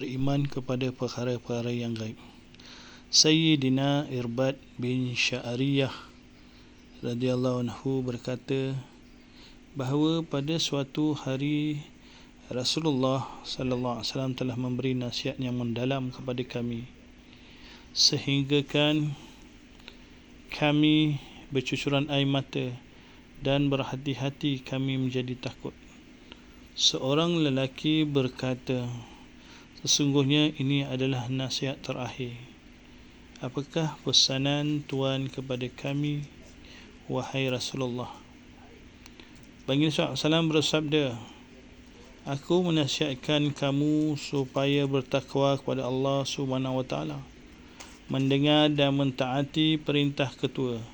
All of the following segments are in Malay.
beriman kepada perkara-perkara yang gaib. Sayyidina Irbad bin Sya'riyah radhiyallahu anhu berkata bahawa pada suatu hari Rasulullah sallallahu alaihi wasallam telah memberi nasihat yang mendalam kepada kami sehingga kan kami bercucuran air mata dan berhati-hati kami menjadi takut. Seorang lelaki berkata, Sesungguhnya ini adalah nasihat terakhir. Apakah pesanan Tuhan kepada kami, wahai Rasulullah? Baginda SAW bersabda, Aku menasihatkan kamu supaya bertakwa kepada Allah Subhanahu Wa Taala, mendengar dan mentaati perintah ketua,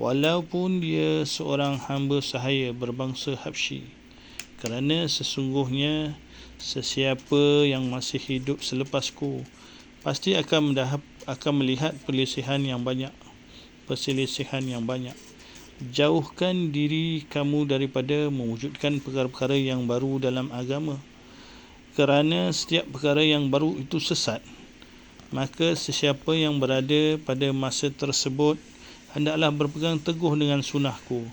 walaupun dia seorang hamba sahaya berbangsa Habsyi, kerana sesungguhnya sesiapa yang masih hidup selepasku pasti akan mendahap, akan melihat perselisihan yang banyak perselisihan yang banyak. Jauhkan diri kamu daripada mewujudkan perkara-perkara yang baru dalam agama. Kerana setiap perkara yang baru itu sesat maka sesiapa yang berada pada masa tersebut hendaklah berpegang teguh dengan sunnahku.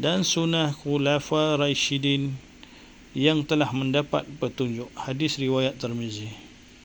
Dan sunnah khulafa rasyidin yang telah mendapat petunjuk. Hadis riwayat Tirmizi